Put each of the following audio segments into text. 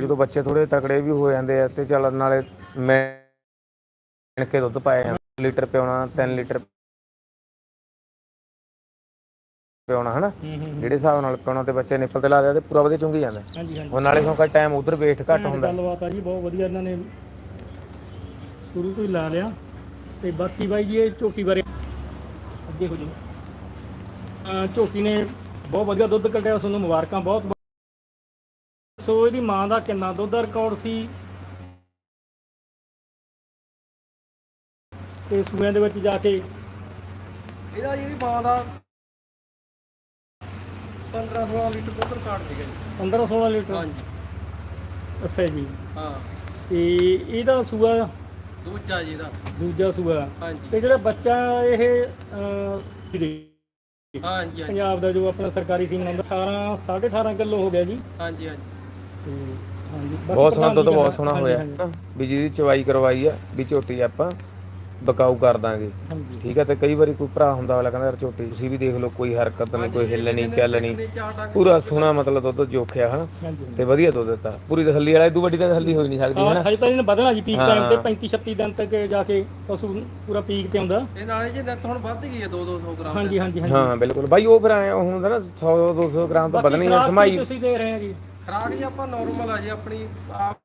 ਜਦੋਂ ਬੱਚੇ ਥੋੜੇ ਤਕੜੇ ਵੀ ਹੋ ਜਾਂਦੇ ਆ ਤੇ ਚੱਲ ਨਾਲੇ ਮਿਣ ਕੇ ਦੁੱਧ ਪਾਇਆ ਜਾਂਦਾ। ਲੀਟਰ ਪਿਉਣਾ 3 ਲੀਟਰ ਪਿਉਣਾ ਹਨਾ? ਜਿਹੜੇ ਹਿਸਾਬ ਨਾਲ ਪਿਉਣਾ ਤੇ ਬੱਚੇ ਨਿੱਪਲ ਤੇ ਲਾ ਦਿਆ ਤੇ ਪੂਰਾ ਵਧੀਆ ਚੁੰਗੀ ਜਾਂਦਾ। ਹਾਂਜੀ ਹਾਂਜੀ। ਉਹ ਨਾਲੇ ਸੌਂਕਾ ਟਾਈਮ ਉਧਰ ਵੇਸਟ ਘੱਟ ਹੁੰਦਾ। ਗੱਲਬਾਤ ਆ ਜੀ ਬਹੁਤ ਵਧੀਆ ਇਹਨਾਂ ਨੇ ਸ਼ੁਰੂ ਤੋਂ ਹੀ ਲਾ ਲਿਆ। ਤੇ ਬਾਕੀ ਬਾਈ ਜੀ ਇਹ ਝੋਟੀ ਬਾਰੇ ਅੱਗੇ ਹੋ ਜਾਓ। ਝੋਟੀ ਨੇ ਬਹੁਤ ਵਧੀਆ ਦੁੱਧ ਕੱਢਿਆ ਤੁਹਾਨੂੰ ਮੁਬਾਰਕਾਂ ਬਹੁਤ। ਸੋ ਇਹਦੀ ਮਾਂ ਦਾ ਕਿੰਨਾ ਦੁੱਧ ਦਾ ਰਿਕਾਰਡ ਸੀ। ਤੇ ਸੂਆਂ ਦੇ ਵਿੱਚ ਜਾ ਕੇ ਇਹਦਾ ਜਿਹੜੀ ਮਾਂ ਦਾ 15 16 ਲੀਟਰ ਦੁੱਧ ਰਿਕਾਰਡ ਸੀਗਾ ਜੀ। 15 16 ਲੀਟਰ? ਹਾਂਜੀ। ਅੱਛਾ ਜੀ। ਹਾਂ। ਤੇ ਇਹਦਾ ਸੂਆ? ਦੂਜਾ ਜੀ ਦਾ ਦੂਜਾ ਸੂਆ। ਹਾਂਜੀ। ਤੇ ਜਿਹੜਾ ਬੱਚਾ ਇਹ ਹਾਂਜੀ ਪੰਜਾਬ ਦਾ ਜੋ ਆਪਣਾ ਸਰਕਾਰੀ ਸੀਮਨ ਹੁੰਦਾ 18 18.5 ਕਿਲੋ ਹੋ ਗਿਆ ਜੀ। ਹਾਂਜੀ ਹਾਂਜੀ। ਤੇ ਹਾਂਜੀ ਬਾਕੀ ਬਹੁਤ ਸੋਹਣਾ ਦੁੱਧ ਬਹੁਤ ਸੋਹਣਾ ਹਾਂਜੀ, ਹੋਇਆ। ਹਾਂਜੀ, ਵੀ ਜਿਹਦੀ ਚਵਾਈ ਕਰਵਾਈ ਆ ਵੀ ਝੋਟੀ ਆਪਾਂ ਬਕਾਊ ਕਰ ਦਾਂਗੇ। ਹਾਂਜੀ। ਠੀਕ ਹੈ ਤੇ ਕਈ ਵਾਰੀ ਕੋਈ ਭਰਾ ਹੁੰਦਾ ਵਾਲਾ ਕਹਿੰਦਾ ਯਾਰ ਝੋਟੀ ਤੁਸੀਂ ਵੀ ਦੇਖ ਲਓ ਕੋਈ ਹਰਕਤ ਨਹੀਂ ਕੋਈ ਹਿੱਲ ਨਹੀਂ ਚੱਲ ਨਹੀਂ। ਪੂਰਾ ਸੋਹਣਾ ਮਤਲਬ ਦੁੱਧ ਜੋਖਿਆ ਹਨਾ? ਹਾਂਜੀ ਤੇ ਵਧੀਆ ਦੁੱਧ ਦਿੱਤਾ। ਪੂਰੀ ਤਸੱਲੀ ਵਾਲਾ ਇਦੋਂ ਵੱਡੀ ਤਾਂ ਤਸੱਲੀ ਹੋ ਹੀ ਨਹੀਂ ਸਕਦੀ ਹਾਂ ਹਨਾ? ਹਜੇ ਤਾਂ ਇਹਨੇ ਵਧਣਾ ਜੀ ਪੀਕ। ਟਾਈਮ ਤੇ 35 36 ਦਿਨ ਤੱਕ ਜਾ ਕੇ ਪਸ਼ੂ ਪੂਰਾ ਪੀਕ ਤੇ ਆਉਂਦਾ। ਇਹ ਨਾਲੇ ਜੀ ਨਿੱਤ ਹੁਣ ਵੱਧ ਗਈ ਹੈ 2 200 ਗ੍ਰਾਮ ਹਾਂਜੀ ਹਾਂਜੀ ਹਾਂਜੀ। ਹਾਂ ਬਿਲਕੁਲ। ਬਾਈ ਉਹ ਫਿਰ ਉਹ ਹੁੰਦਾ ਨਾ 100 200 ਗ੍ਰਾਮ ਤਾਂ ਬਾਕੀ ਵਧਣੀ ਹੈ ਸਮਾਈ ਤੁਸੀਂ ਦੇ ਰਹੇ ਆ ਜੀ। ਖਰਾਕ ਜੀ ਆਪਾਂ ਨਾਰਮਲ ਆ ਜੀ ਆਪਣੀ ਆਪ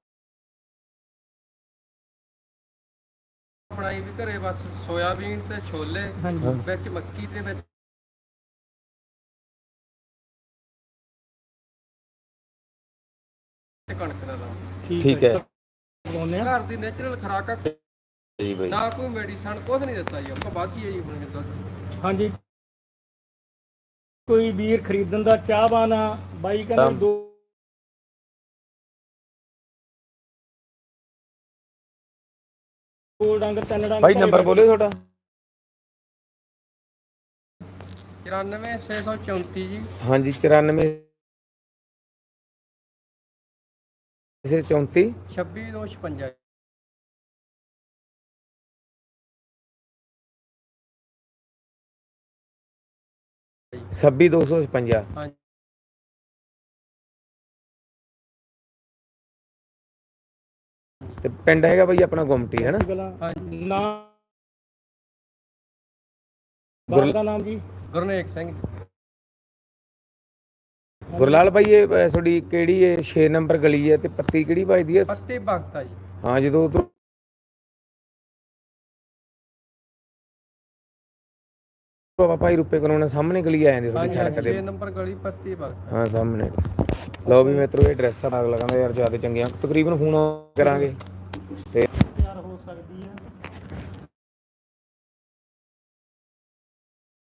ਬਣਾਈ ਵੀ ਘਰੇ ਬਸ ਸੋਇਆਬੀਨ ਤੇ ਛੋਲੇ ਵਿੱਚ ਮੱਕੀ ਤੇ ਵਿੱਚ ਤੇ ਕਣਕ ਦਾ। ਠੀਕ ਹੈ। ਆ। ਘਰ ਦੀ ਨੇਚਰਲ ਖਰਾਕ ਆ ਜੀ ਬਾਈ। ਨਾ ਕੋਈ ਮੈਡੀਸਨ ਕੁਝ ਨਹੀਂ ਦਿੱਤਾ ਜੀ ਆਪਾਂ ਬਾਕੀ ਹੈ ਜੀ ਹੁਣ ਦੁੱਧ ਹਾਂਜੀ। ਕੋਈ ਵੀਰ ਖਰੀਦਣ ਦਾ ਚਾਹਵਾਨ ਆ ਬਾਈ ਕਹਿੰਦਾ ਦੋ ਦੋ ਡੰਗ ਤਿੰਨ ਡੰਗ ਬਾਈ ਨੰਬਰ ਬੋਲਿਓ ਤੁਹਾਡਾ। 94634 ਜੀ। ਹਾਂਜੀ 94 ਸੇ 34 26256 26256 ਹਾਂਜੀ। ਤੇ ਪਿੰਡ ਹੈਗਾ ਬਾਈ ਆਪਣਾ ਗੁਮਟੀ ਹੈ ਨਾ? ਹਾਂਜੀ ਨਾਮ ਬਾਪ ਦਾ ਨਾਮ ਜੀ। ਗੁਰਨੇਕ ਸਿੰਘ। ਗੁਰਲਾਲ ਬਾਈ ਇਹ ਅਹ, ਤੁਹਾਡੀ ਕਿਹੜੀ ਹੈ 6 ਨੰਬਰ ਗਲੀ ਹੈ ਤੇ ਪੱਤੀ ਕਿਹੜੀ ਵੱਜਦੀ ਹੈ? ਪੱਤੇ ਭਗਤਾ ਜੀ। ਹਾਂ ਜਦੋਂ ਉਧਰ ਬਾਬਾ ਭਾਈ ਰੁਪਏ ਕਰਾਉਣਾ ਸਾਹਮਣੇ ਗਲੀ ਆ ਜਾਂਦੀ ਤੁਹਾਡੀ ਹਾਂਜੀ ਸੜਕ ਹਾਂਜੀ ਤੇ 6 ਨੰਬਰ ਗਲੀ ਪੱਤੇ ਭਗਤਾ ਹਾਂ ਸਾਹਮਣੇ। ਲਓ ਵੀ ਮਿੱਤਰੋ, ਇਹ ਡਰੈਸਾਂ ਆ ਅਗਲਾ ਯਾਰ ਜ਼ਿਆਦਾ ਚੰਗੀਆਂ। ਤਕਰੀਬਨ ਫੋਨ ਕਰਾਂਗੇ। ਤੇ ਤਿਆਰ ਹੋ ਸਕਦੀ ਹੈ